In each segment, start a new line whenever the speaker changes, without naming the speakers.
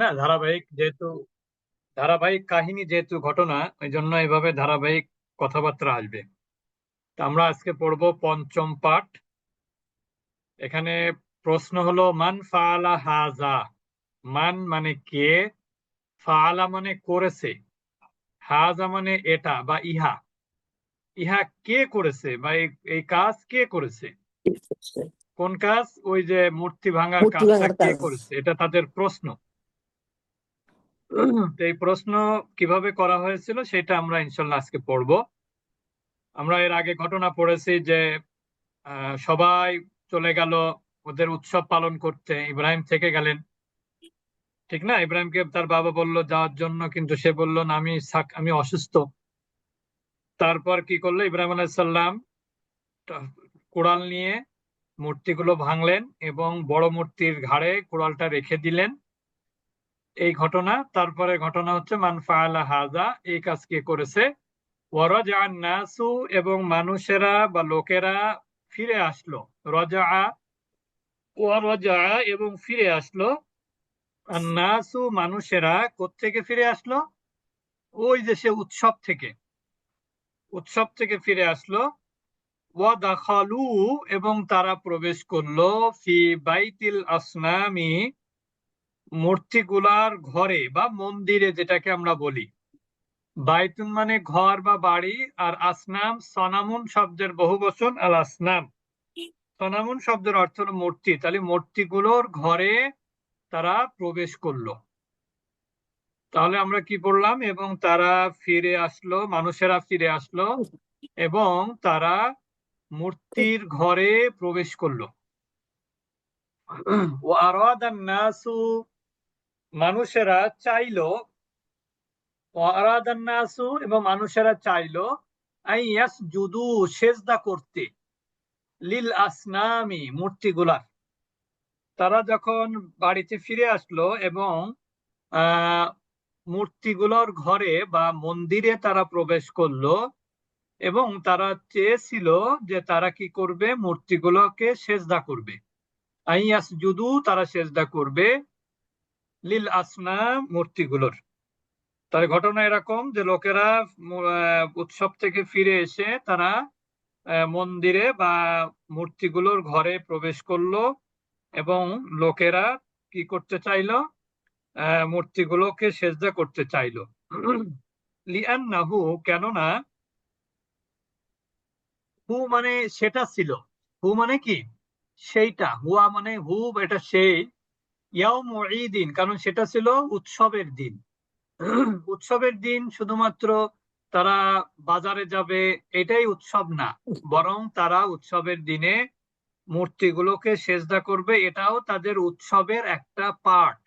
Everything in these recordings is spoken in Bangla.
না ধারাবাহিক যেহেতু ধারাবাহিক কাহিনী যেহেতু ঘটনা ওই জন্য এভাবে ধারাবাহিক কথাবার্তা আসবে। তা আমরা আজকে পড়ব পঞ্চম পাঠ। এখানে প্রশ্ন হলো মান ফাআলা হাজা মান মানে কে? ফালা মানে করেছে। হাজা মানে এটা বা ইহা। ইহা কে করেছে বা এই কাজ কে করেছে? কোন কাজ? ওই যে মূর্তি ভাঙার কাজটা কে করেছে? এটা তাদের প্রশ্ন। এই প্রশ্ন কীভাবে করা হয়েছিল সেটা আমরা ইনশাল্লাহ আজকে পড়ব। আমরা এর আগে ঘটনা পড়েছি যে সবাই চলে গেল ওদের উৎসব পালন করতে। ইব্রাহিম থেকে গেলেন। ঠিক না? ইব্রাহিমকে তার বাবা বলল, যাওয়ার জন্য। কিন্তু সে বলল, না, আমি আমি অসুস্থ। তারপর কি করল? ইব্রাহিম আলাইসাল্লাম কোড়াল নিয়ে মূর্তিগুলো ভাঙলেন এবং বড় মূর্তির ঘাড়ে কোড়ালটা রেখে দিলেন। এই ঘটনা, তারপরে ঘটনা হচ্ছে, মান ফাআলা হাজা এই কাজ কে করেছে? ওয়ারাজা নাসু এবং মানুষেরা বা লোকেরা ফিরে আসলো। রজা ওয়ারাজা এবং ফিরে আসলো। নাসু মানুষেরা কোত্থেকে ফিরে আসলো? ওই যে সে উৎসব থেকে। উৎসব থেকে ফিরে আসলো। ওয়া দাখালু এবং তারা প্রবেশ করল ফি বাইতিল আসনামি মূর্তিগুলার ঘরে বা মন্দিরে যেটাকে আমরা বলি। বাইতুন মানে ঘর বা বাড়ি আর আসনাম সনামুন শব্দের বহু বচন আল আসনাম। সনামুন শব্দের অর্থ হলো মূর্তি। তাহলে মূর্তিগুলোর ঘরে তারা প্রবেশ করল। তাহলে আমরা কি পড়লাম? এবং তারা ফিরে আসলো, মানুষেরা ফিরে আসলো এবং তারা মূর্তির ঘরে প্রবেশ করল। নাসু মানুষেরা চাইলো নাসু এবং মানুষেরা চাইলো আই ইয়াসজুদু সেজদা করতে, লিল আসনামি মূর্তিগুলার। তারা যখন বাড়িতে ফিরে আসলো এবং মূর্তিগুলোর ঘরে বা মন্দিরে তারা প্রবেশ করল এবং তারা চেয়েছিল যে তারা কি করবে? মূর্তিগুলোকে সেজদা করবে। আইয়াস জুদু তারা সেজদা করবে। লিল আসনা মূর্তিগুলোর। তার ঘটনা এরকম যে লোকেরা উৎসব থেকে ফিরে এসে তারা মন্দিরে বা মূর্তিগুলোর ঘরে প্রবেশ করল এবং লোকেরা কি করতে চাইলো? মূর্তিগুলোকে সেজদা করতে চাইল। চাইলো লিআন্নাহু কেননা হু মানে সেটা ছিল। হু মানে কি? সেইটা। হুয়া মানে হু এটা সেই। ইয়াউম ঈদিন কারণ সেটা ছিল উৎসবের দিন। উৎসবের দিন শুধুমাত্র তারা বাজারে যাবে এটাই উৎসব না। বরং তারা উৎসবের দিনে মূর্তিগুলোকে সেজদা করবে এটাও তাদের উৎসবের একটা পার্ট।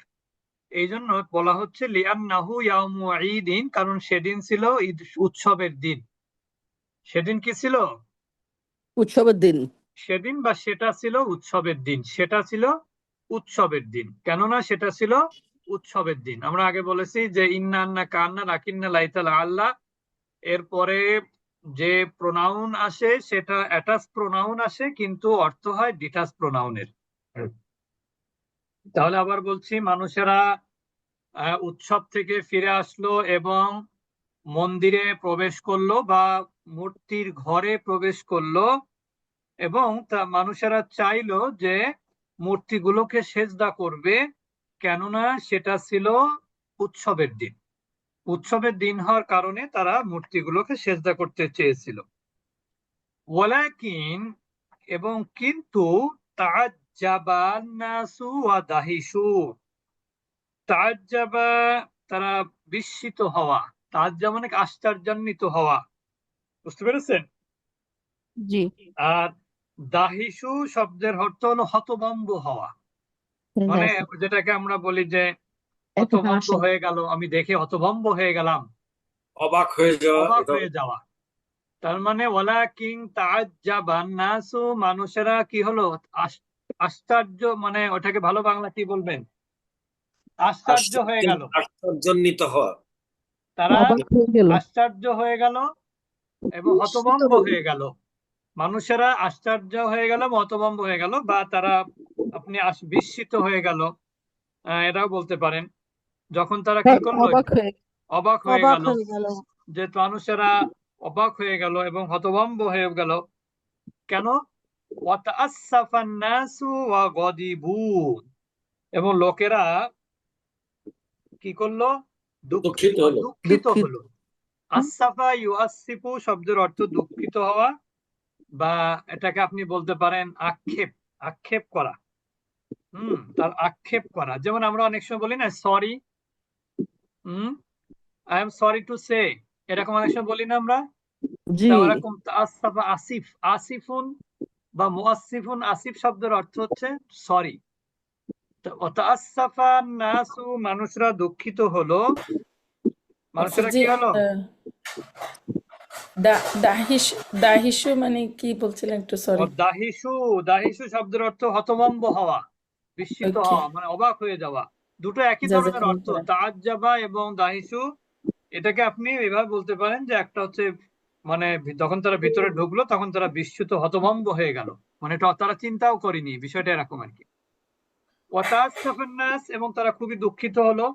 এই জন্য বলা হচ্ছে লিয়ান্নাহু ইয়াউমু ঈদিন কারণ সেদিন ছিল ঈদ উৎসবের দিন। সেদিন কি ছিল?
উৎসবের দিন।
সেদিন বা সেটা ছিল উৎসবের দিন। সেটা ছিল উৎসবের দিন। কেননা সেটা ছিল উৎসবের দিন। আমরা আগে বলেছি যে ইন্না কান্না লাকিন্না লাইতাল আল্লাহ এরপরে যে প্রোনাউন আসে সেটা অ্যাটাচ প্রোনাউন আসে, কিন্তু অর্থ হয় ডিটাচ প্রোনাউনের তাহলে আবার বলছি, মানুষেরা উৎসব থেকে ফিরে আসলো এবং মন্দিরে প্রবেশ করল বা মূর্তির ঘরে প্রবেশ করল এবং তা মানুষেরা চাইলো যে মূর্তিগুলোকে সেজদা করবে কেননা সেটা ছিল উৎসবের দিন। উৎসবের দিন হওয়ার কারণে তারা মূর্তিগুলোকে সেজদা করতে চেয়েছিল। ওয়ালাকিন এবং কিন্তু তাজ্জাবান ওয়া দাহিসু। তাজ্জাবা তারা বিস্মিত হওয়া। তাজ্জা মানে আশ্চর্যান্বিত হওয়া। বুঝতে পেরেছেন?
জি।
আর দাহিসু শব্দের অর্থ হলো হতভম্ব হওয়া। মানে যেটাকে আমরা বলি যে হতভম্ব হয়ে গেল আমি দেখে হতভম্ব হয়ে গেলাম।
অবাক হয়ে যাওয়া
অবাক হয়ে যাওয়া। তার মানে ওয়ালা কিং তাজ্জাবান নাসু মানুষেরা কি হলো? আশ্চর্য মানে ওটাকে ভালো বাংলা কি বলবেন? আশ্চর্য হয়ে গেল।
আশ্চর্যান্বিত হওয়া।
তারা আশ্চর্য হয়ে গেল এবং হতভম্ব হয়ে গেল। মানুষেরা আশ্চর্য হয়ে গেল হতভম্ব হয়ে গেল বা তারা আপনি বিস্মিত হয়ে গেল। এটাও বলতে পারেন। যখন তারা কি করল?
অবাক হয়ে
অবাক গেল। যে মানুষেরা অবাক হয়ে গেল এবং হতভম্ব হয়ে গেল কেন? এবং লোকেরা কি করল?
দুঃখিত হলো।
দুঃখিত
দুঃখিত।
হলো আসাফা ইউআসিফু শব্দের অর্থ দুঃখিত হওয়া বা এটাকে আপনি বলতে পারেন আক্ষেপ আক্ষেপ করা। হুম তার আক্ষেপ করা। যেমন আমরা অনেক সময় বলি না sorry hmm I am sorry to say এরকম অনেক সময় বলি না আমরা? ওরকম আসাফা আসিফ আসিফুন বা মুআসসিফুন আসিফ শব্দের অর্থ হচ্ছে সরি ওয়াতাআসসাফা নাসু মানুষরা দুঃখিত হলো। মানুষেরা কি হলো?
দাহিস মানে কি বলছিলেন একটু সরি
দাহিসু দাহিসু শব্দের অর্থ হতভম্ব হওয়া বিস্মিত হওয়া মানে অবাক হয়ে যাওয়া। দুটো একই ধরনের অর্থ। তাআজ্জাবা এবং দাহিসু। এটাকে আপনি এভাবে বলতে পারেন যে একটা হচ্ছে মানে যখন তারা ভিতরে ঢুকলো তখন তারা বিস্মিত হতভম্ব হয়ে গেল। মানে তারা চিন্তাও করেনি বিষয়টা এরকম আর কি। এবং তারা খুবই দুঃখিত হলো।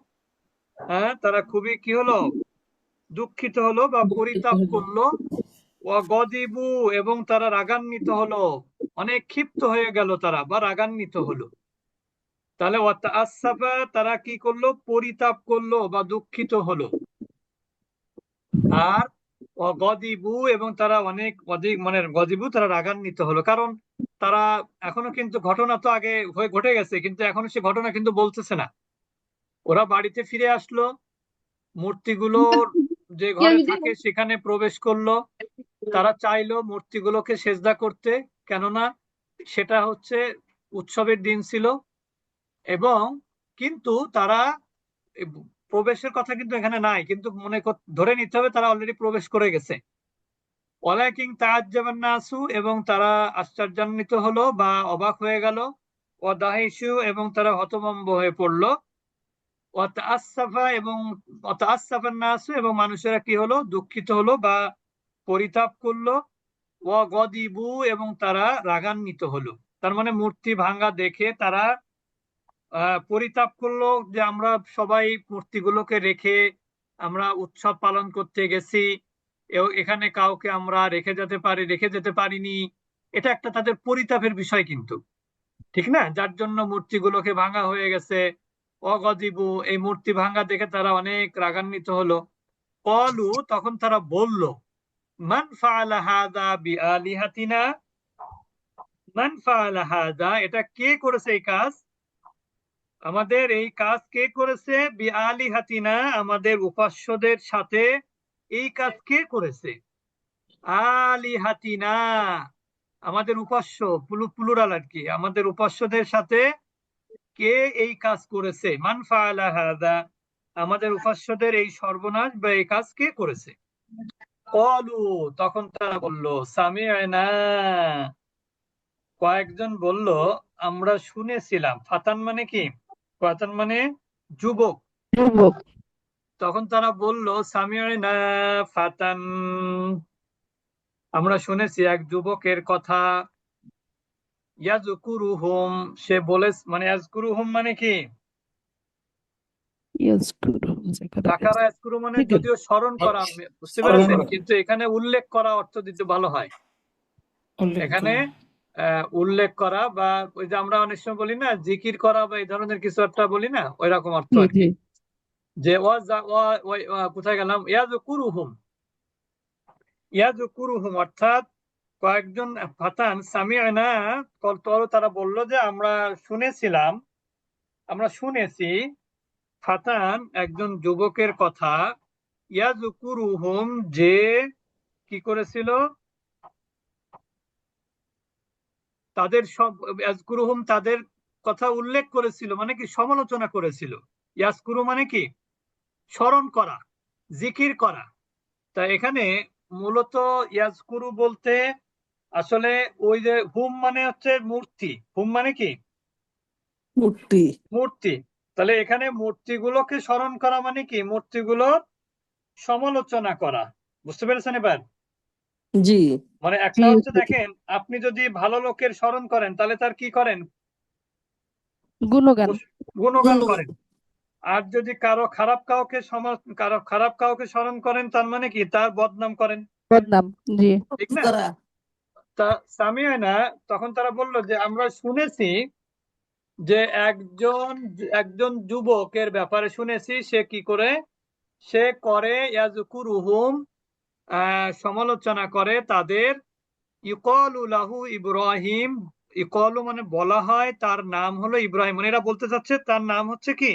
হ্যাঁ তারা খুবই কি হলো? দুঃখিত হলো বা পরিতাপ করল। গদিবু এবং তারা রাগান্বিত হলো। অনেক ক্ষিপ্ত হয়ে গেল তারা বা রাগান্বিত হলো। তাহলে ওয়াতাআসসাফা তারা কি করল? পরিতাপ করল বা দুঃখিত হলো। আর গদিবু এবং তারা অনেক অধিক মানে গদিবু তারা রাগান্বিত হলো। কারণ তারা এখনও কিন্তু ঘটনা তো আগে হয়ে ঘটে গেছে কিন্তু এখনও সে ঘটনা কিন্তু বলতেছে না। ওরা বাড়িতে ফিরে আসলো। মূর্তিগুলোর যে ঘরে থাকে সেখানে প্রবেশ করল। তারা চাইলো মূর্তিগুলোকে সেজদা করতে কেননা সেটা হচ্ছে উৎসবের দিন ছিল। এবং কিন্তু তারা প্রবেশের কথা কিন্তু এখানে নাই কিন্তু মনে কর- ধরে নিতে হবে তারা অলরেডি প্রবেশ করে গেছে। ওয়ালাকিন তাআজ্জাবান নাসু এবং তারা আশ্চর্যান্বিত হলো বা অবাক হয়ে গেল। ওয়াদাহিসু এবং তারা হতভম্ব হয়ে পড়ল। এবং এবং মানুষেরা কি হলো? দুঃখিত হলো বা পরিতাপ করল। ওয়া গদিবু এবং তারা রাগান্বিত হলো। তার মানে মূর্তি ভাঙ্গা দেখে তারা পরিতাপ করল যে আমরা সবাই মূর্তিগুলোকে রেখে আমরা উৎসব পালন করতে গেছি। এখানে কাউকে আমরা রেখে যেতে পারি, রেখে যেতে পারিনি। এটা একটা তাদের পরিতাপের বিষয় কিন্তু। ঠিক না? যার জন্য মূর্তিগুলোকে ভাঙা হয়ে গেছে। অগদিবু এই মূর্তি ভাঙা দেখে তারা অনেক রাগান্বিত হলো। কলু তখন তারা বলল এটা কে করেছে এই কাজ? আমাদের এই কাজ কে করেছে? আমাদের উপাস্যদের সাথে এই কাজ কে করেছে? আলিহাতিনা, আমাদের উপাস্য প্লুরাল আর কি, আমাদের উপাস্যদের সাথে কে এই কাজ করেছে? মান হাযা আমাদের উপাস্যদের এই সর্বনাশ বা এই কাজ কে করেছে? কলু তখন তারা বলল সামিআনা। কয়েকজন বলল আমরা শুনেছিলাম। ফাতান মানে কি? ফাতান মানে যুবক।
যুবক।
তখন তারা বলল সামিআনা ফাতান। আমরা শুনেছি এক যুবকের কথা। ইয়াজকুরুহুম সে বলে মানে ইয়াজকুরুহুম মানে কি? মানে যদিও স্মরণ করা বুঝতে পেরেছেন? কিন্তু এখানে উল্লেখ করা অর্থ দিতে ভালো হয়। এখানে আহ, উল্লেখ করা বা ওই যে আমরা অনেক সময় বলি না জিকির করা বা এই ধরনের কিছু একটা বলি না ওই রকম অর্থ আর কি।
জি।
যে কোথায় গেলাম? ইয়াজকুরুহুম। ইয়াজকুরুহুম অর্থাৎ কয়েকজন ফাতান সামিআনা কল- তর তারা বলল যে, আমরা শুনেছিলাম, আমরা শুনেছি ফাতান একজন যুবকের কথা ইয়াজকুরুহুম যে কি করেছিল? তাদের সব ইয়াজকুরুহুম তাদের কথা উল্লেখ করেছিল মানে কি সমালোচনা করেছিল। ইয়াজকুরু মানে কি? স্মরণ করা, জিকির করা। তা এখানে মূলত ইয়াজকুরু বলতে আসলে ওই যে হুম মানে হচ্ছে মূর্তি। হুম মানে কি?
মূর্তি।
মূর্তি। তাহলে এখানে মূর্তিগুলোকে স্মরণ করা মানে কি? মূর্তিগুলোর সমালোচনা করা। বুঝতে পেরেছেন এবার?
জি।
মানে একটা হচ্ছে দেখেন আপনি যদি ভালো লোকের স্মরণ করেন তাহলে তার কি করেন?
গুণগান।
গুণগান। করেন। আর যদি কারও খারাপ কাউকে কারও খারাপ কাউকে স্মরণ করেন তার মানে কি? তার বদনাম করেন।
বদনাম জি।
ঠিক না? সামিয়ানা তখন তারা বলল যে আমরা শুনেছি যে একজন একজন যুবকের ব্যাপারে শুনেছি সে কি করে সে করে ইয়াজকুরুহুম আহ সমালোচনা করে তাদের ইকলু লাহু ইব্রাহিম ইকলু মানে বলা হয় তার নাম হলো ইব্রাহিম মানে এরা বলতে চাচ্ছে তার নাম হচ্ছে কি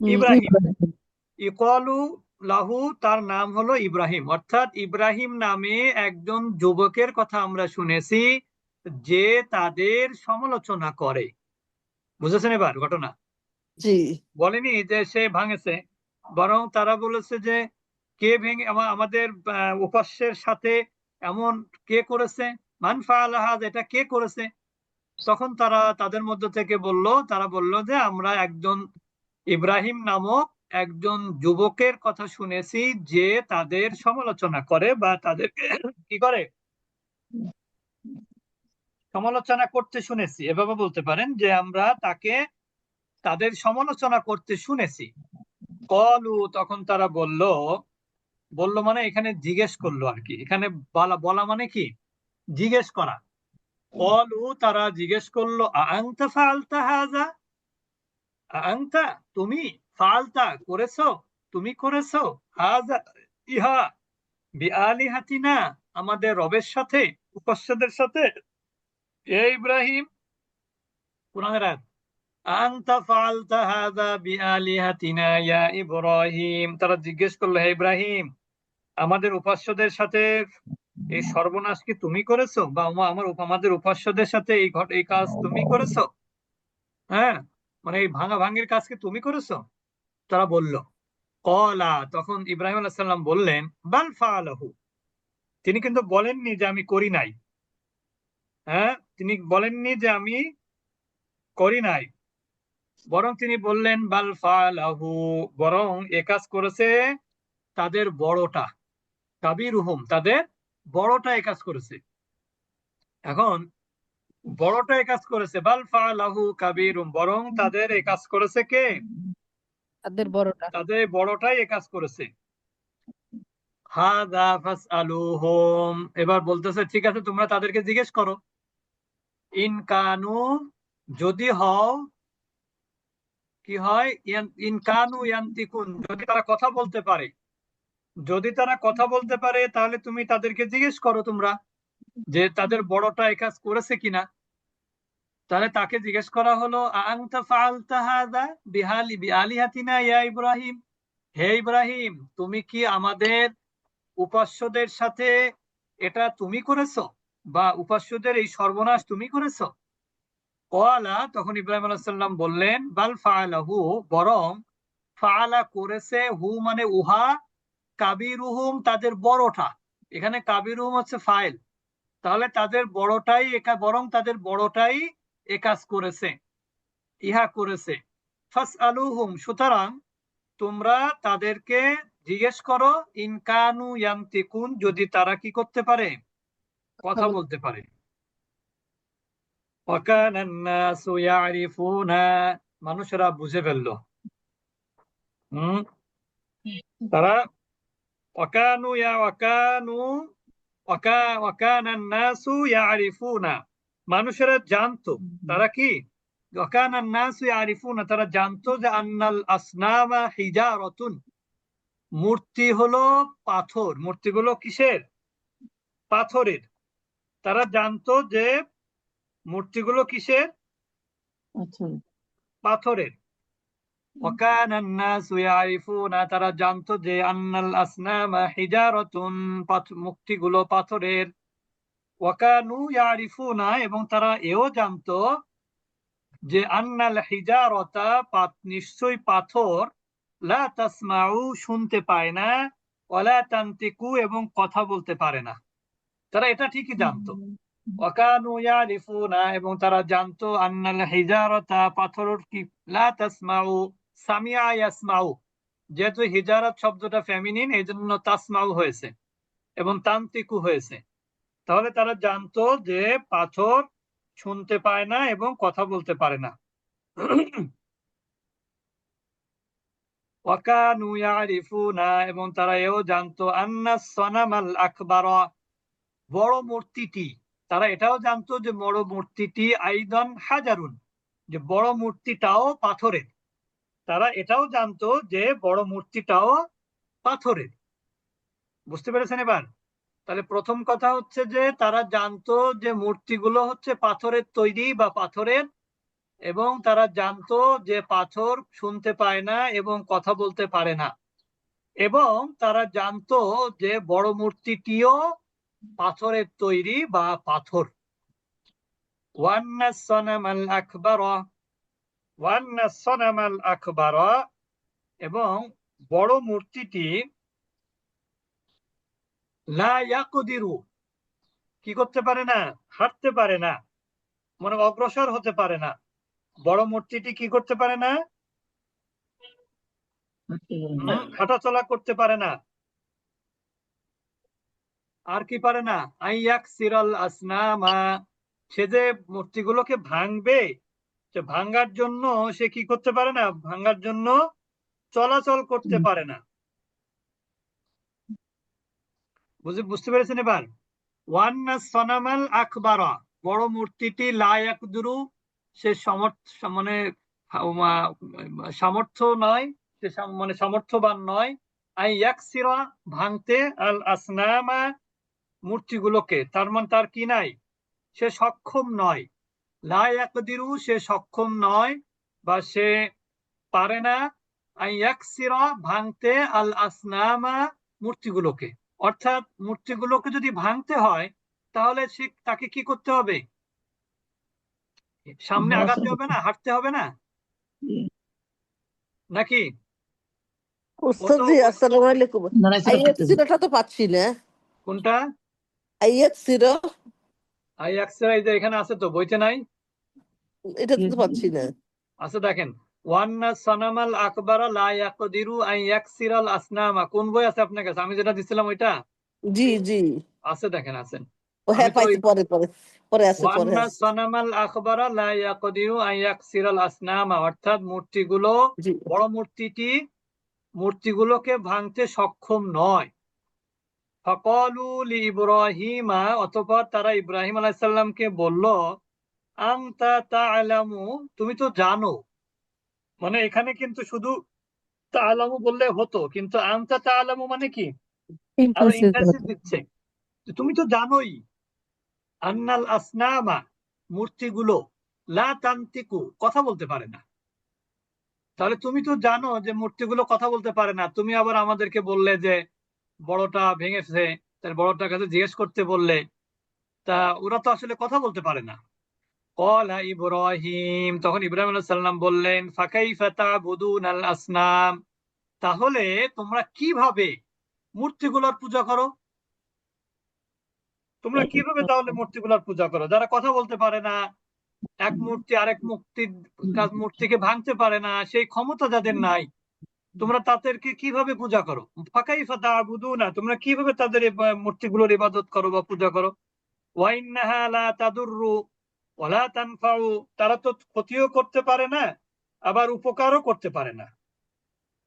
হুম,
ইব্রাহিম।
ইব্রাহিম।
ইকলু লাহু তার নাম হলো ইব্রাহিম। অর্থাৎ ইব্রাহিম নামে একজন যুবকের কথা আমরা শুনেছি যে তাদের সমালোচনা করে। বুঝেছেন এবার ঘটনা?
জি।
বলেনি যে সে ভাঙেছে বরং তারা বলেছে যে কে ভেঙে আমাদের উপাস্যের সাথে এমন কে করেছে? মান ফাআলাহাজ এটা কে করেছে? তখন তারা তাদের মধ্য থেকে বলল তারা বলল যে আমরা একজন ইব্রাহিম নামক একজন যুবকের কথা শুনেছি যে তাদের সমালোচনা করে বা তাদেরকে কি করে? সমালোচনা করতে শুনেছি। এভাবে বলতে পারেন যে আমরা তাকে, তাদের সমালোচনা করতে শুনেছি। কলু তখন তারা বলল বলল মানে এখানে জিজ্ঞেস করল আর কি। এখানে বলা বলা মানে কি? জিজ্ঞেস করা। কলু তারা জিজ্ঞেস করল আংতা ফালতা হাজা? আংতা তুমি ফালতা করেছ? তুমি করেছ? হাজা, ইহা, বিআলিহাতিনা, আমাদের রবের সাথে উপাস্যদের সাথে। এ ইব্রাহিম, কোরআনের আয়াত, আনতা ফালতা হাযা বিআলিহাতিনা, ইয়া ইব্রাহিম। তারা জিজ্ঞেস করল, হে ইব্রাহিম, আমাদের উপাস্যদের সাথে এই সর্বনাশ কি তুমি করেছ? বা আমার আমাদের উপাস্যদের সাথে এই ঘট, এই কাজ তুমি করেছ? হ্যাঁ? মানে এই ভাঙা ভাঙির কাজ কি তুমি করেছ? তারা বলল, কলা। তখন ইব্রাহিম আলাইহিস সালাম বললেন, বাল ফাআলাহু তিনি কিন্তু বলেননি যে আমি করি নাই। হ্যাঁ তিনি বলেননি যে আমি করি নাই। বরং তিনি বললেন, বাল ফাআলাহু বরং এ কাজ করেছে তাদের বড়টা। কাবিরুহুম তাদের বড়টা এ কাজ করেছে। এখন, বড়টা এ কাজ করেছে। বাল ফাআলাহু কাবিরুম। বরং তাদের এ কাজ করেছে কে?
তাদের বড়টা।
তাদের বড়টাই এ কাজ করেছে। হাদা এবার বলতেছে, ঠিক আছে, তোমরা তাদেরকে জিজ্ঞেস করো। ইন কানু, যদি হও, কি হয়? ইন কানু ইয়ান্তিকুন, যদি তারা কথা বলতে পারে। যদি তারা কথা বলতে পারে, তাহলে তুমি তাদেরকে জিজ্ঞেস করো তোমরা যে তাদের বড়টা এই কাজ করেছে কিনা। তাহলে তাকে জিজ্ঞেস করা হলো বিহালি, বিআলিহাতিনা ইয়া ইব্রাহিম? হে ইব্রাহিম, তুমি কি আমাদের উপাস্যদের সাথে এটা তুমি করেছ? বা উপাস্যদের এই সর্বনাশ তুমি করেছ? কলা তখন ইব্রাহিম আলাইহিস সালাম বললেন, বাল ফাআলাহু বরং ফাআলা করেছে হু মানে উহা, কাবিরুহুম তাদের বড়টা। এখানে কাবিরুহুম হচ্ছে ফাইল। তাহলে তাদের বড়টাই একা, বরং তাদের বড়টাই এ কাজ করেছে। ইহা করেছে। ফাস আলুহুম সুতরাং তোমরা তাদেরকে জিজ্ঞেস করো ইনকানু ইয়ামতিকুন যদি তারা কি করতে পারে? কথা
হ্যাঁ।
বলতে পারে। মানুষেরা বুঝে ফেলল। হম? তারা অকানু ইয়া অকানু অকা অকান ইয়ারিফুনা। মানুষেরা জানতো তারা কি? তারা জানতো যে আন্নাল আসনামা হিজা রতুন মূর্তি হলো পাথর। মূর্তিগুলো কিসের? পাথরের। তারা জানতো যে মূর্তিগুলো কিসের? পাথরের। তারা জানতো যে আন্নাল আসনামা মূর্তি গুলো পাথরের। ওয়াকানু ইয়ারিফুনা এবং তারা এও জানতো যে আন্নাল হিজারতা পাত- নিশ্চয়ই পাথর লা তাসমাউ শুনতে পায় না ওয়ালা তান্তিকু এবং কথা বলতে পারে না। তারা এটা ঠিকই জানতো। ওয়াকানু ইয়ারিফুনা এবং তারা জানতো আন্নাল হিজারতা পাথর কি? লা তাসমাউ সামিয়া ইয়াসমাউ। যেহেতু হিজারত শব্দটা ফেমিনিন এই জন্য তাসমাউ হয়েছে এবং তান্তিকু হয়েছে। তাহলে তারা জানতো যে পাথর শুনতে পায় না এবং কথা বলতে পারে না। এবং তারা এও জানতো, আন্না সনামাল আকবার, বড় মূর্তিটি। তারা এটাও জানতো যে বড় মূর্তিটি আইদন হাজারুন, যে বড় মূর্তিটাও পাথরের। তারা এটাও জানতো যে বড় মূর্তিটাও পাথরের। বুঝতে পেরেছেন এবার? তাহলে প্রথম কথা হচ্ছে যে তারা জানতো যে মূর্তিগুলো হচ্ছে পাথরের তৈরি বা পাথরের, এবং তারা জানতো যে পাথর শুনতে পায় না এবং কথা বলতে পারে না। এবং তারা জানতো যে বড় মূর্তিটিও পাথরের তৈরি বা পাথর। এবং বড় মূর্তিটি লা ইয়াকদিরু। কি করতে পারে না? হাঁটতে পারে না। মানে অগ্রসর হতে পারে না। বড় মূর্তিটি কি করতে পারে না? হাঁটাচলা করতে পারে না। আর কি পারে না? আইয়াক সিরাল আসনামা। সে যে মূর্তিগুলোকে ভাঙবে সে ভাঙার জন্য সে কি করতে পারে না? ভাঙ্গার জন্য চলাচল করতে পারে না। বুঝে বুঝতে পেরেছেন এবার? ওয়ান সনামাল আকবারা, বড় মূর্তিটি লায়াকদুরু সে সমর্থ মানে সামর্থ্য নয়, সে মানে সামর্থ্যবান নয়। আই ইয়াকসিরা, ভাঙতে আল আসনামা মূর্তিগুলোকে, তার মানে তার কি নাই? সে সক্ষম নয়। লায়াকদিরু সে সক্ষম নয় বা সে পারে না। আই ইয়াকসিরা, ভাঙতে আল আসনামা মূর্তিগুলোকে। অর্থাৎ মূর্তিগুলোকে যদি ভাঙতে হয় তাহলে সে তাকে কি করতে হবে? সামনে আগাতে হবে না হাঁটতে হবে না? নাকি?
আসসালামু আলাইকুম। তো পাচ্ছি না।
কোনটা? এখানে আছে তো বইতে নাই?
এটা তো পাচ্ছি না।
আছে দেখেন। ওয়ান্না সানামাল আকবারা লা ইয়াকদিরু আন ইয়াকসিরাল আসনামা। কোন বই আছে আপনার কাছে? আমি যেটা দিছিলাম ওইটা?
জি জি।
আছে দেখেন আছেন।
ও হ্যাঁ পাইছি পরে পরে পরে আছে পরে
ওয়ান্না সানামাল আকবারা লা ইয়াকদিরু আন ইয়াকসিরাল আসনামা। অর্থাৎ মূর্তিগুলো বড় মূর্তিটি মূর্তিগুলোকে ভাঙতে সক্ষম নয়। ফকালু লি ইব্রাহিমা অতঃপর তারা ইব্রাহিম আলাইহিস সালামকে বলল আনতা তুমি তো জানো মানে এখানে কিন্তু শুধু তাআলামু বললে হতো কিন্তু আনতা তাআলামু মানে কি। দিচ্ছে। তুমি তো জানোই আন্নাল আসনামা মূর্তিগুলো লা তান্তিকু কথা বলতে পারে না। তাহলে তুমি তো জানো যে মূর্তিগুলো কথা বলতে পারে না। তুমি আবার আমাদেরকে বললে যে বড়টা ভেঙেছে তার বড়টার কাছে জিজ্ঞেস করতে বললে তা ওরা তো আসলে কথা বলতে পারে না। কলা ইব্রাহিম তখন ইব্রাহিম আলাইহিস সালাম বললেন ফাকাইফা তা'বুদুন আল আসনাম তাহলে তোমরা কীভাবে মূর্তিগুলোর পূজা করো? তোমরা কীভাবে তাহলে মূর্তিগুলোর পূজা করো? যারা কথা বলতে পারে না এক মূর্তি আরেক মূর্তির মূর্তিকে ভাঙতে পারে না সেই ক্ষমতা যাদের নাই তোমরা তাদেরকে কীভাবে পূজা করো? ফাঁকাই ফাতা আবুদু না তোমরা কীভাবে তাদের মূর্তিগুলোর ইবাদত করো বা পূজা করো? ওয়াইন্নাহা লা তাদুররু তানফাউ তারা তো ক্ষতিও করতে পারে না আবার উপকারও করতে পারে না।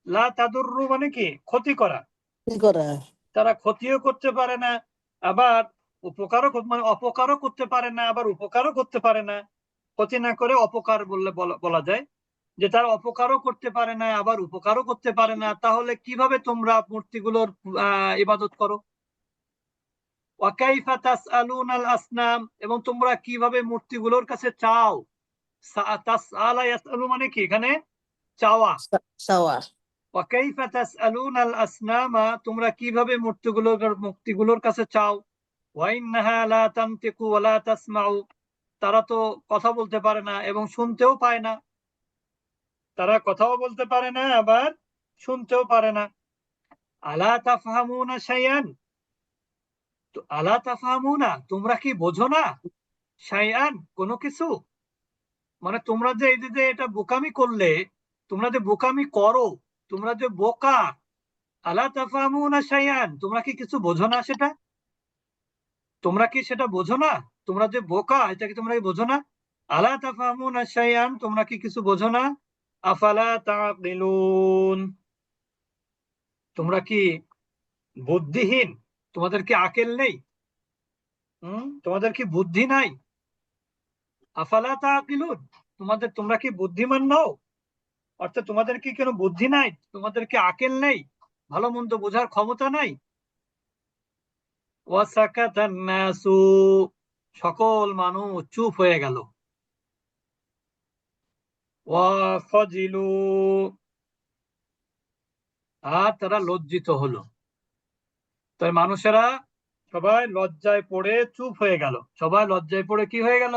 লা তাদুররু মানে কি? ক্ষতি করা। তারা ক্ষতিও করতে পারে না আবার উপকারও মানে অপকারও করতে পারে না আবার উপকারও করতে পারে না। ক্ষতি না করে অপকার বললে বলা- বলা যায়। যে তারা অপকারও করতে পারে না আবার উপকারও করতে পারে না তাহলে কীভাবে তোমরা মূর্তিগুলোর আহ ইবাদত করো? ওয়াকাইফা তাসআলুনাল আসনাম এবং তোমরা কীভাবে মূর্তিগুলোর কাছে চাও? সা- তাসআলা ইয়াসআলু মানে কি এখানে? চাওয়া।
সাওয়া
ওয়াকাইফা তাসআলুনাল আসনামা তোমরা কীভাবে মূর্তিগুলোর মূর্তিগুলোর কাছে চাও? ওয়াইন্নাহা লা তানতিকু ওয়া লা তাসমাউ। তারা তো কথা বলতে পারে না এবং শুনতেও পায় না। তারা কথাও বলতে পারে না আবার শুনতেও পারে না। আলা তাফহামুনা শাইআন? তো আলা তাফহামুনা তোমরা কি বোঝো না? শাইআন, কোনো কিছু? মানে তোমরা যে এই যে এটা বোকামি করলে, তোমরা যে বোকামি করো, তোমরা যে বোকা শাইআন, তোমরা কি কিছু বোঝো না সেটা? তোমরা কি সেটা বোঝো না? তোমরা যে বোকা, এটা কি তোমরা কি বোঝো না? আলা তাফহামুনা শাইআন, তোমরা কি কিছু বোঝো না? আফালা তাকিলুন তোমরা কি বুদ্ধিহীন? তোমাদের কি আকেল নেই? হুম? তোমাদের কি বুদ্ধি নাই? আফালা তাকিলুন তোমাদের, তোমরা কি বুদ্ধিমান নও? অর্থাৎ তোমাদের কি কোনো বুদ্ধি নাই? তোমাদের কি আকেল নেই? ভালো মন্দ বোঝার ক্ষমতা নাই? সকল মানুষ চুপ হয়ে গেল। আর তারা লজ্জিত হলো। তাই মানুষেরা সবাই লজ্জায় পড়ে চুপ হয়ে গেল। সবাই লজ্জায় পড়ে কি হয়ে গেল?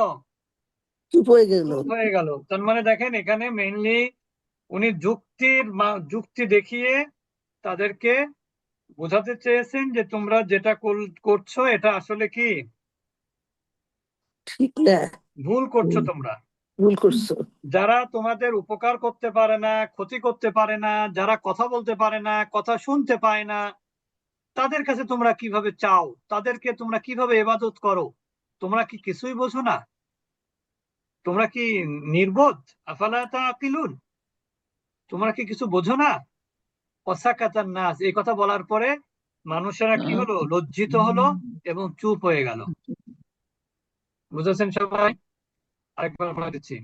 চুপ হয়ে গেল।
হয়ে গেল। তার মানে দেখেন এখানে মেইনলি উনি যুক্তির যুক্তি দেখিয়ে তাদেরকে বোঝাতে চেয়েছেন যে তোমরা যেটা করছ এটা আসলে কি?
ঠিক না।
ভুল করছ তোমরা।
ভুল করছ।
যারা তোমাদের উপকার করতে পারে না ক্ষতি করতে পারে না যারা কথা বলতে পারে না কথা শুনতে পায় না তাদের কাছে তোমরা কীভাবে চাও? তাদেরকে তোমরা কীভাবে এবাদত করো? তোমরা কি কিছুই বোঝো না? তোমরা কি নির্বোধ? আফালা তোমরা কি কিছু বোঝো না? অসাকাতান নাস। এই কথা বলার পরে মানুষেরা কি হলো? লজ্জিত হলো এবং চুপ হয়ে গেল। বুঝেছেন সবাই? আরেকবার বলে দিচ্ছি।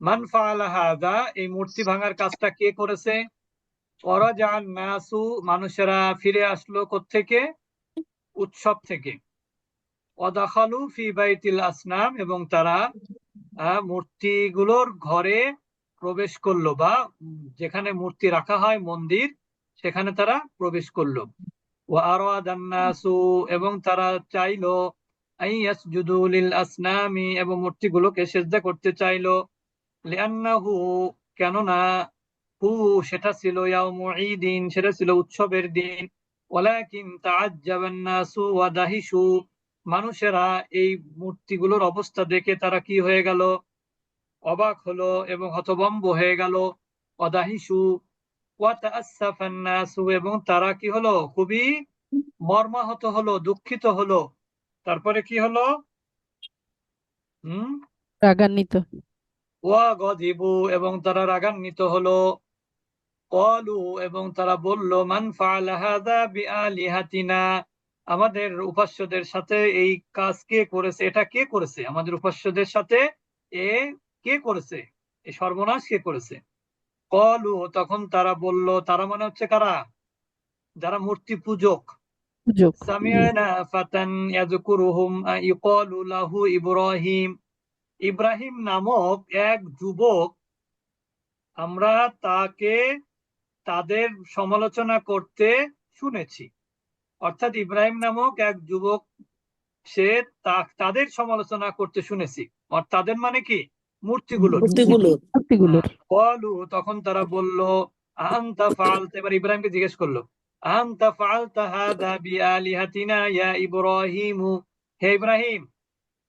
মান ফাআলা এই মূর্তি ভাঙার কাজটা কে করেছে? নাসু মানুষেরা ফিরে আসলো কোত্থেকে? উৎসব থেকে। ওয়াদাখালু ফি বাইতিল আসনাম এবং তারা মূর্তিগুলোর ঘরে প্রবেশ করল বা যেখানে মূর্তি রাখা হয়, মন্দির, সেখানে তারা প্রবেশ করল। ওয়া আরাদান নাসু এবং তারা চাইলো লিল আসনামি এবং মূর্তিগুলোকে সেজদা করতে চাইলো। লিআন্নাহু, কেননা হু সেটা ছিল ইয়াউমু ঈদিন সেটা ছিল উৎসবের দিন। ওয়ালাকিন তাআজ্জাবান নাসু ওয়া দাহিসু মানুষেরা এই মূর্তিগুলোর অবস্থা দেখে তারা কি হয়ে গেল? অবাক হলো এবং হতভম্ব হয়ে গেল। অদাহিসু এবং তারা কি হলো? খুবই মর্মাহত হলো দুঃখিত হলো। তারপরে কি হলো? হুম?
রাগান্বিত।
ওয়া গদিবু এবং তারা রাগান্বিত হলো। কলু এবং তারা বলল মান বিআলিহাতিনা? আমাদের উপাস্যদের সাথে এই কাজ কে করেছে? এটা কে করেছে? আমাদের উপাস্যদের সাথে এ কে করেছে? এই সর্বনাশ কে করেছে? কলু তখন তারা বলল তারা মানে হচ্ছে কারা? যারা মূর্তি পূজক। ইব্রাহিম। ইব্রাহিম নামক এক যুবক আমরা তাকে তাদের সমালোচনা করতে শুনেছি। অর্থাৎ ইব্রাহিম নামক এক যুবক সে তা- তাদের সমালোচনা করতে শুনেছি। আর তাদের মানে কি? মূর্তিগুলো। বলু তখন তারা বলল আনতা ফাআলতা? এবার ইব্রাহিমকে জিজ্ঞেস করল আনতা ফাআলতা হাদা বিআলিহাতিনা ইয়া ইব্রাহিমু? হে ইব্রাহিম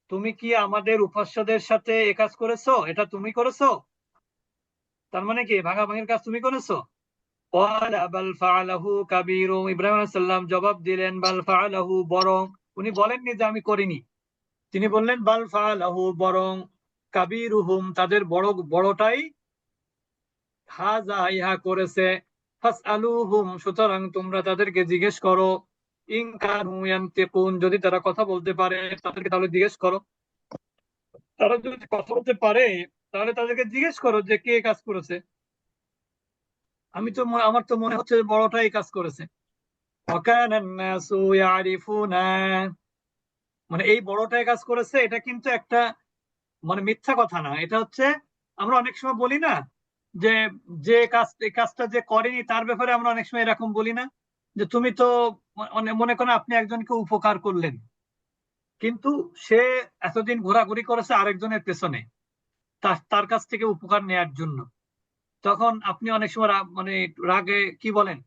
তুমি কি আমাদের উপাস্যদের সাথে এ কাজ করেছ? এটা তুমি করেছ? তার মানে কি? ভাঙাভাঙির কাজ তুমি করেছ? قال بل فعله كبيرهم ইব্রাহিম আলাইহিস সালাম জবাব দিলেন বাল ফাআলাহু বরং উনি বলেননি যে আমি করিনি তিনি বললেন বাল ফাআলাহু বরং কাবীরুহুম তাদের বড় বড়টাই হাজা ইহা করেছে ফাসআলুহুম সুতরাং তোমরা তাদেরকে জিজ্ঞেস করো ইন কানু ইয়ান্তিকুন যদি তারা কথা বলতে পারে তাদেরকে তাহলে জিজ্ঞেস করো তারা যদি কথা বলতে পারে তাহলে তাদেরকে জিজ্ঞেস করো যে কে কাজ করেছে আমি তো আমার তো মনে হচ্ছে বড়টাই কাজ করেছে। মানে এই বড়টাই কাজ করেছে, এটা কিন্তু একটা মানে মিথ্যা কথা না। এটা হচ্ছে, আমরা অনেক সময় বলি না যে যে কাজ, এই কাজটা যে করেনি তার ব্যাপারে আমরা অনেক সময় এরকম বলি না যে, তুমি তো মনে করেন আপনি একজনকে উপকার করলেন। কিন্তু সে এতদিন ঘোরাঘুরি করেছে আরেকজনের পেছনে তার কাছ থেকে উপকার নেয়ার জন্য। তখন আপনি অনেক সময় মানে রাগে কি বলেন?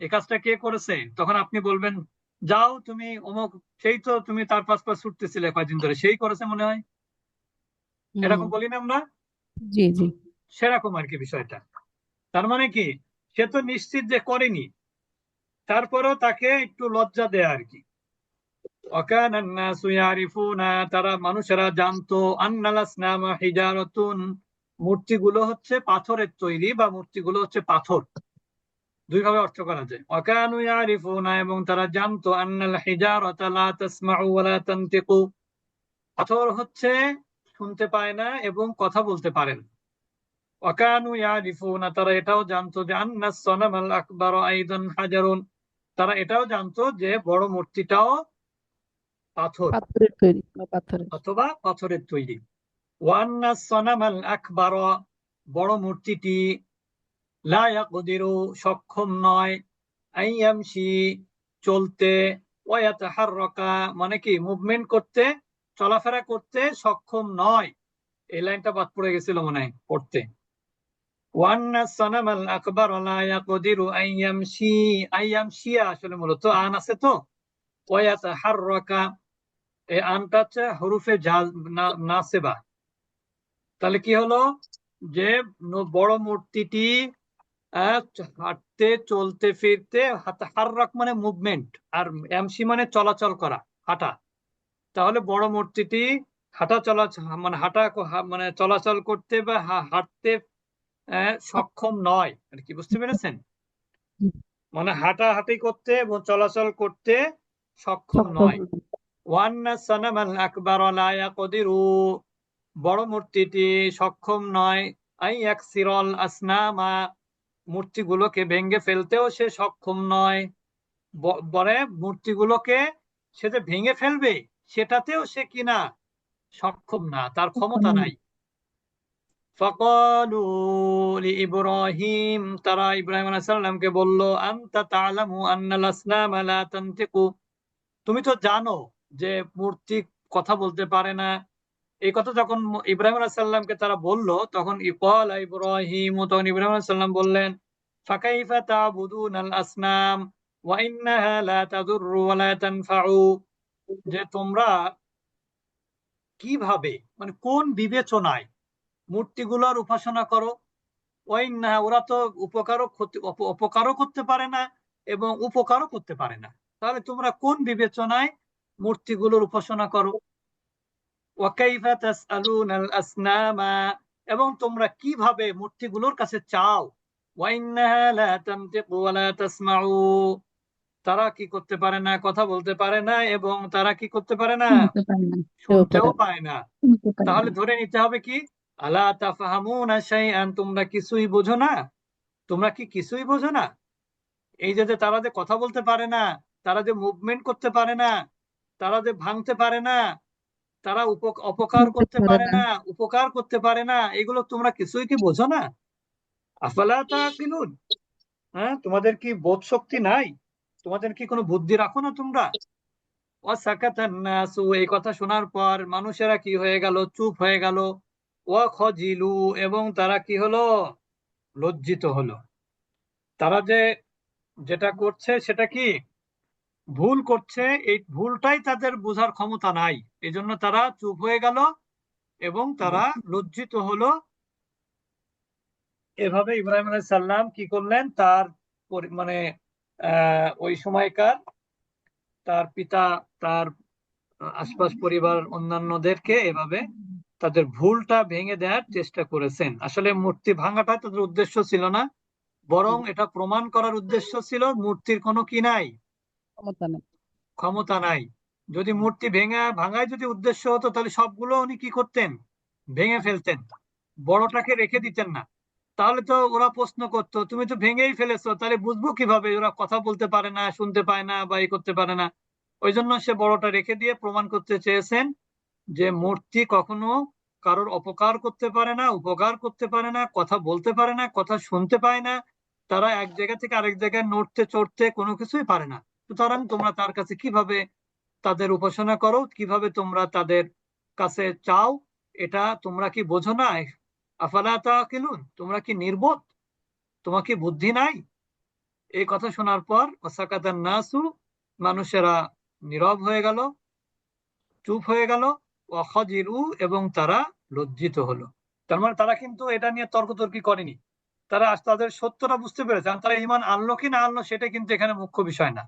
এই কাজটা কে করেছে? তখন আপনি বলবেন যাও তুমি অমুক সেই তো তুমি তার পাশ পাশ ছুটতেছিলে কয়েকদিন ধরে সেই করেছে মনে হয়। এরকম বলি না আমরা? সেরকম আর কি বিষয়টা। তার মানে কি সে তো নিশ্চিত যে করেনি। তারপরও তাকে একটু লজ্জা দেয় আর কি। তারা মানুষেরা জানতো আন্নালাস নামা হিজারতুন মূর্তিগুলো হচ্ছে পাথরের তৈরি বা মূর্তিগুলো হচ্ছে পাথর। দুই ভাবে অর্থ করা যায়। ওয়াকানু ইয়ারিফুনা এবং তারা জানতো আন্নাল হিজারাতা লা তাসমাউ ওয়া লা তানতিকু। পাথর হচ্ছে শুনতে পায় না এবং কথা বলতে পারে না। ওয়াকানু ইয়ারিফুনা তারা এটাও জানতো যে আন্নাস সনামাল আকবার আইদান হাজারুন। তারা এটাও জানতো যে বড় মূর্তিটাও পাথর।
পাথরের তৈরি
অথবা পাথরের তৈরি। ওয়ান্না সনামাল আকবার, বড় মূর্তিটি লা ইয়াকদিরু সক্ষম নয়, আইয়ামশি চলতে ওয়া ইয়াতাহাররাকা মানে কি, মুভমেন্ট করতে, চলাফেরা করতে সক্ষম নয়। এই লাইনটা বাদ পড়ে গেছিল মনে হয়, পড়তে। ওয়ান্না সনামাল আকবার, লা ইয়াকদিরু আইয়ামশি আইয়ামশিয়া আসলে মূলত আন আছে তো। ওয়া ইয়াতাহাররাকা এই আনটা হচ্ছে হরুফে নাসেবা তাহলে কি হলো? যে বড় মূর্তিটি হাঁটতে চলতে ফিরতে হার্রাক মানে মুভমেন্ট আর এমসি মানে চলাচল করা হাঁটা। তাহলে বড় মূর্তিটি হাঁটা চলা মানে হাঁটা মানে চলাচল করতে বা হাঁটতে আহ, সক্ষম নয়। আর কি বুঝতে পেরেছেন। মানে হাঁটাহাঁটি করতে এবং চলাচল করতে সক্ষম নয়। ওয়ান্না সানামাল আকবার লা ইয়াকদিরু। বড় মূর্তিটি সক্ষম নয়। আই ইয়াকসিরল আসনামা মূর্তিগুলোকে ভেঙে ফেলতেও সে সক্ষম নয়। ব- বলে মূর্তিগুলোকে সে যে ভেঙে ফেলবে সেটাতেও সে কিনা সক্ষম না তার ক্ষমতা নাই। ইব্রাহিম তারা ইব্রাহিম আলাইহিস সালামকে বলল আনতা তাআলামু আন্নাল আসনামা লা তুমি তো জানো যে মূর্তি কথা বলতে পারে না। এই কথা যখন ইব্রাহিম আলাইহিস সালামকে তারা বলল, তখন ইকাল ইব্রাহিম, তখন ইব্রাহিম আলাইহিস সালাম বললেন, ফাকাইফা তা'বুদুনাল আসনাম ওয়া ইন্নাহা লা ওয়া লা তানফাউ? যে তোমরা কীভাবে মানে কোন বিবেচনায় মূর্তিগুলোর উপাসনা করো? ওই না ওরা তো উপকারও অপকারও করতে পারে না এবং উপকারও করতে পারে না। তাহলে তোমরা কোন বিবেচনায় মূর্তিগুলোর উপাসনা করো? ওয়াকাইফা তাসআলুনাল আসনামা এবং তোমরা কীভাবে মূর্তিগুলোর কাছে চাও? ওয়াইন্নাহা লা তানতিকু ওয়া লা তাসমাউ। তারা কি করতে পারে না কথা বলতে পারে না এবং তারা কি করতে পারে না? শুনতেও পায় না। তাহলে ধরে নিতে হবে কি? আলা তাফাহামুনা শাইআন তোমরা কিছুই বোঝো না? তোমরা কি কিছুই বোঝো না? এই যে তারা যে কথা বলতে পারে না তারা যে মুভমেন্ট করতে পারে না তারা যে ভাঙতে পারে না তারা অপকার করতে
পারে না।
উপকার করতে পারে না এগুলো তোমরা কিছুই কি বোঝো না? আফালা তাকিলুন। হ্যাঁ তোমাদের কি বোধ শক্তি নাই? তোমাদের কি কোনো বুদ্ধি রাখো না তোমরা? এই কথা শোনার পর মানুষেরা কি হয়ে গেল? চুপ হয়ে গেল। ওয়া খজিলু এবং তারা কি হলো? লজ্জিত হলো। তারা যে যেটা করছে সেটা কি? ভুল করছে, এই ভুলটাই তাদের বোঝার ক্ষমতা নাই। এজন্য তারা চুপ হয়ে গেল এবং তারা লজ্জিত হলো। এভাবে ইব্রাহিম আলাইহিস সালাম কি করলেন? তার মানে ওই সময়কার তার পিতা, তার আশপাশ পরিবার অন্যান্যদেরকে এভাবে তাদের ভুলটা ভেঙে দেওয়ার চেষ্টা করেছেন। আসলে মূর্তি ভাঙাটা তাদের উদ্দেশ্য ছিল না, বরং এটা প্রমাণ করার উদ্দেশ্য ছিল, মূর্তির কোনো কি নাই।
ক্ষমতা নেই।
ক্ষমতা নাই। যদি মূর্তি ভেঙা, ভাঙায় যদি উদ্দেশ্য হতো, তাহলে সবগুলো উনি কি করতেন? ভেঙে ফেলতেন। বড়টাকে রেখে দিতেন না। তাহলে তো ওরা প্রশ্ন করতো, তুমি তো ভেঙেই ফেলেছো, তাহলে বুঝব কীভাবে? ওরা কথা বলতে পারে না, শুনতে পায় না বা করতে পারে না। ওই জন্য সে বড়টা রেখে দিয়ে প্রমাণ করতে চেয়েছেন যে মূর্তি কখনো কারোর অপকার করতে পারে না, উপকার করতে পারে না, কথা বলতে পারে না, কথা শুনতে পায় না। তারা এক জায়গা থেকে আরেক জায়গায় নড়তে, চড়তে কোনো কিছুই পারে না। সুতরাং তোমরা তার কাছে কীভাবে তাদের উপাসনা করো, কীভাবে তোমরা তাদের কাছে চাও, এটা তোমরা কি বোঝো না? আফালা তাকিলুন, তোমরা কি নির্বোধ? তোমার কি বুদ্ধি নাই? এই কথা শোনার পর ওয়াসাকাতান নাসু, মানুষেরা নীরব হয়ে গেল, চুপ হয়ে গেল, ওয়াখাজিরু এবং তারা লজ্জিত হলো। তার মানে তারা কিন্তু এটা নিয়ে তর্কতর্কি করেনি। তারা তাদের সত্যটা বুঝতে পেরেছে। তারা ইমান আনলো কি না আনলো, সেটা কিন্তু এখানে মুখ্য বিষয় না।